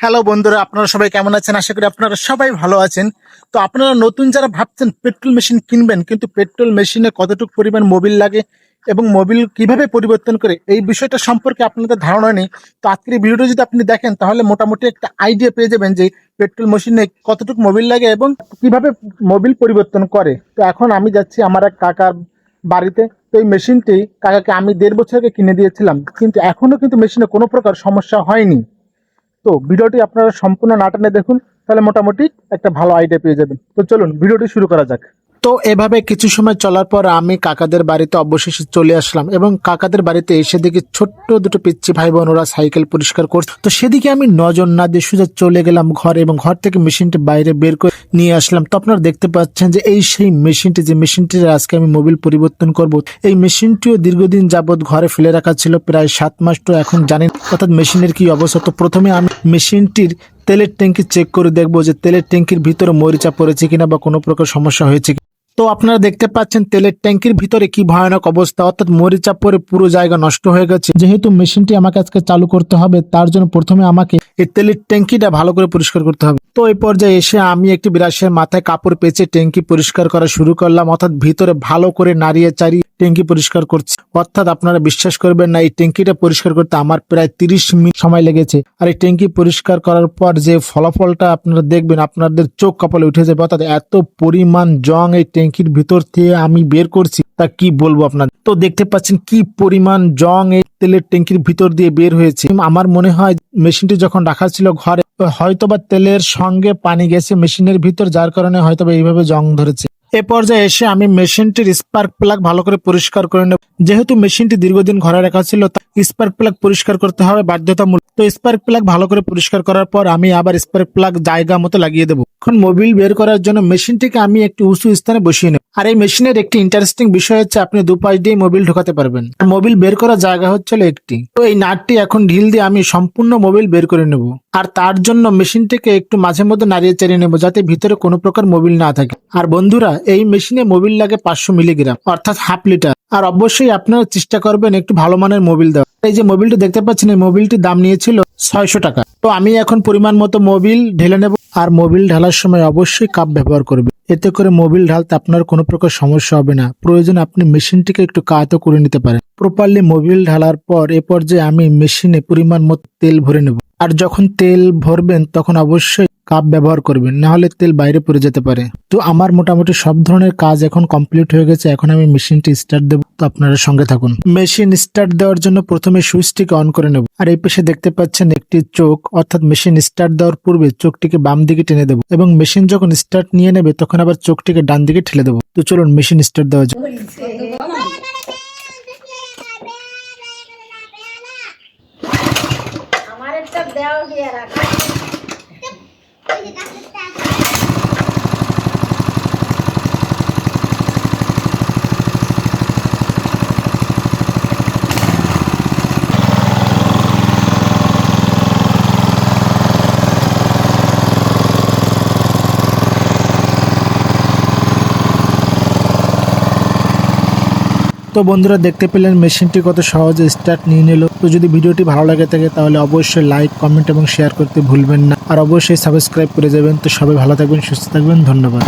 Hello বন্ধুরা, আপনারা সবাই কেমন আছেন? আশা করি আপনারা সবাই ভালো আছেন। তো আপনারা নতুন যারা ভাবছেন পেট্রোল মেশিন কিনবেন, কিন্তু পেট্রোল মেশিনে কতটুকু পরিমাণ মোবিল লাগে এবং মোবিল কীভাবে পরিবর্তন করে, এই বিষয়টা সম্পর্কে আপনাদের ধারণা নেই তো আজকের ভিডিওটা যদি আপনি দেখেন, তাহলে মোটামুটি একটা আইডিয়া পেয়ে যাবেন যে পেট্রোল মেশিনে কতটুকু মোবিল লাগে এবং কীভাবে মোবিল পরিবর্তন করে। তো এখন আমি যাচ্ছি আমার এক কাকার বাড়িতে। তো এই মেশিনটি কাকাকে আমি দেড় বছর আগে কিনে দিয়েছিলাম, কিন্তু এখনও কিন্তু মেশিনে কোনো প্রকার সমস্যা হয়নি। তো ভিডিওটি আপনারা সম্পূর্ণ নাটানে দেখুন, তাহলে মোটামুটি একটা ভালো আইডিয়া পেয়ে যাবেন। তো চলুন, ভিডিওটি শুরু করা যাক। তো এভাবে কিছু সময় চলার পর আমি কাকাদের বাড়িতে অবশেষে চলে আসলাম এবং কাকাদের বাড়িতে এসে দেখি ছোট্ট দুটো পিচ্ছি ভাই বোন ওরা সাইকেল পরিষ্কার করছে। তো সেদিকে আমি নজর না দিয়ে সোজা চলে গেলাম ঘরে এবং ঘর থেকে মেশিনটি বাইরে বের করে নিয়ে আসলাম। তো আপনারা দেখতে পাচ্ছেন যে এই সেই মেশিনটি, যে মেশিনটির আজকে আমি মোবিল পরিবর্তন করব, এই মেশিনটিও দীর্ঘদিন যাবৎ ঘরে ফেলে রাখা ছিল, প্রায় সাত মাস তো এখন জানেন অর্থাৎ মেশিনের কি অবস্থা? তো প্রথমে আমি মেশিনটির তেলের ট্যাঙ্কি চেক করে দেখব যে তেলের ট্যাঙ্কির ভিতরে মরিচা পড়েছে কিনা বা কোনো প্রকার সমস্যা হয়েছে কি তো আপনারা দেখতে পাচ্ছেন তেলের ট্যাঙ্কির ভিতরে কি ভয়ানক অবস্থা। অর্থাৎ মরিচা পরে পুরো জায়গা নষ্ট হয়ে গেছে। যেহেতু মেশিনটি আমাকে আজকে চালু করতে হবে, তার জন্য প্রথমে আমাকে এই তেলের ট্যাঙ্কিটা ভালো করে পরিষ্কার করতে হবে। তো এই পর্যায়ে এসে আমি একটি বিরাশের মাথায় কাপড় পেঁচে ট্যাঙ্কি পরিষ্কার করা শুরু করলাম। অর্থাৎ ভিতরে ভালো করে নাড়িয়ে চাড়িয়ে ট্যাঙ্কি পরিষ্কার করছি। অর্থাৎ আপনারা বিশ্বাস করবেন না, এই ট্যাঙ্কিটা পরিষ্কার করতে আমার প্রায় তিরিশ মিনিট সময় লেগেছে। আর এই ট্যাঙ্কি পরিষ্কার করার পর যে ফলাফলটা আপনারা দেখবেন, আপনাদের চোখ কপালে উঠে যাবে, অর্থাৎ এত পরিমাণ জং এই ট্যাঙ্কির ভিতর থেকে আমি বের করছি, তা কি বলব আপনাদের? তো দেখতে পাচ্ছেন কি পরিমাণ জং এই তেলের ট্যাঙ্কির ভিতর দিয়ে বের হয়েছে। আমার মনে হয় মেশিনটি যখন রাখা ছিল ঘরে, হয়তোবা তেলের সঙ্গে পানি গেছে মেশিনের ভিতর, যার কারণে হয়তোবা এইভাবে জং ধরেছে। এ পর্যায়ে এসে আমি মেশিনটির স্পার্ক প্লাগ ভালো করে পরিষ্কার করে নেব। যেহেতু মেশিনটি দীর্ঘদিন ঘরে রাখা ছিল স্পার্ক প্লাগ পরিষ্কার করতে হবে বাধ্যতামূলক। তো স্পার্ক প্লাগ ভালো করে পরিষ্কার করার পর আমি আবার স্পার্ক প্লাগ জায়গা মতো লাগিয়ে দেবো। এখন মোবিল বের করার জন্য মেশিনটিকে আমি একটি উঁচু স্থানে বসিয়ে নেব। আর এই মেশিনের একটি ইন্টারেস্টিং বিষয় হচ্ছে আপনি দুপাশ দিয়ে মোবিল ঢোকাতে পারবেন। আর মোবিল বের করার জায়গা হচ্ছে একটি। তো এই নাটটি এখন ঢিল দিয়ে আমি সম্পূর্ণ মোবিল বের করে নেব। আর তার জন্য মেশিনটিকে একটু মাঝে মধ্যে নাড়িয়ে চাড়িয়ে নেব যাতে ভিতরে কোনো প্রকার মোবিল না থাকে। আর বন্ধুরা, এই মেশিনে মোবিল লাগে পাঁচশো মিলিগ্রাম অর্থাৎ হাফ লিটার আর অবশ্যই আপনারা চেষ্টা করবেন একটু ভালো মানের মোবিল দেওয়া এই যে মোবিলটি দেখতে পাচ্ছেন, এই মোবিলটির দাম নিয়েছিল ছয়শো টাকা। তো আমি এখন পরিমাণ মতো মোবিল ঢেলে নেব। আর মোবিল ঢালার সময় অবশ্যই কাপ ব্যবহার করবে এতে করে মোবিল ঢালতে আপনার কোনো প্রকার সমস্যা হবে না। প্রয়োজন আপনি মেশিনটিকে একটু কাতো করে নিতে পারেন। প্রপারলি মোবিল ঢালার পর এ পর্যায়ে আমি মেশিনে পরিমাণ মতো তেল ভরে নেব। আর যখন তেল ভরবেন, তখন অবশ্যই কাপ ব্যবহার করবেন, না হলে তেল বাইরে পড়ে যেতে পারে। তো আমার মোটামুটি সব ধরনের কাজ এখন কমপ্লিট হয়ে গেছে, এখন আমি মেশিনটি স্টার্ট দেবো। তো আপনারা সঙ্গে থাকুন। মেশিন স্টার্ট দেওয়ার জন্য প্রথমে সুইচটিকে অন করে নেব। আর এই পাশে দেখতে পাচ্ছেন একটি চোখ, অর্থাৎ মেশিন স্টার্ট দেওয়ার পূর্বে চোখটিকে বাম দিকে টেনে দেবো। এবং মেশিন যখন স্টার্ট নিয়ে নেবে, তখন আবার চোখটিকে ডান দিকে ঠেলে দেবো। তো চলুন, মেশিন স্টার্ট দেওয়া যাক আমার একটা দেও দিয়ে রাখা তো বন্ধুরা দেখতে পেলেন মেশিনটি কত সহজে স্টার্ট নিয়ে নিল। তো যদি ভিডিওটি ভালো লাগে থাকে, তাহলে অবশ্যই লাইক কমেন্ট এবং শেয়ার করতে ভুলবেন না। আর অবশ্যই সাবস্ক্রাইব করে যাবেন। তো সবাই ভালো থাকবেন, সুস্থ থাকবেন, ধন্যবাদ।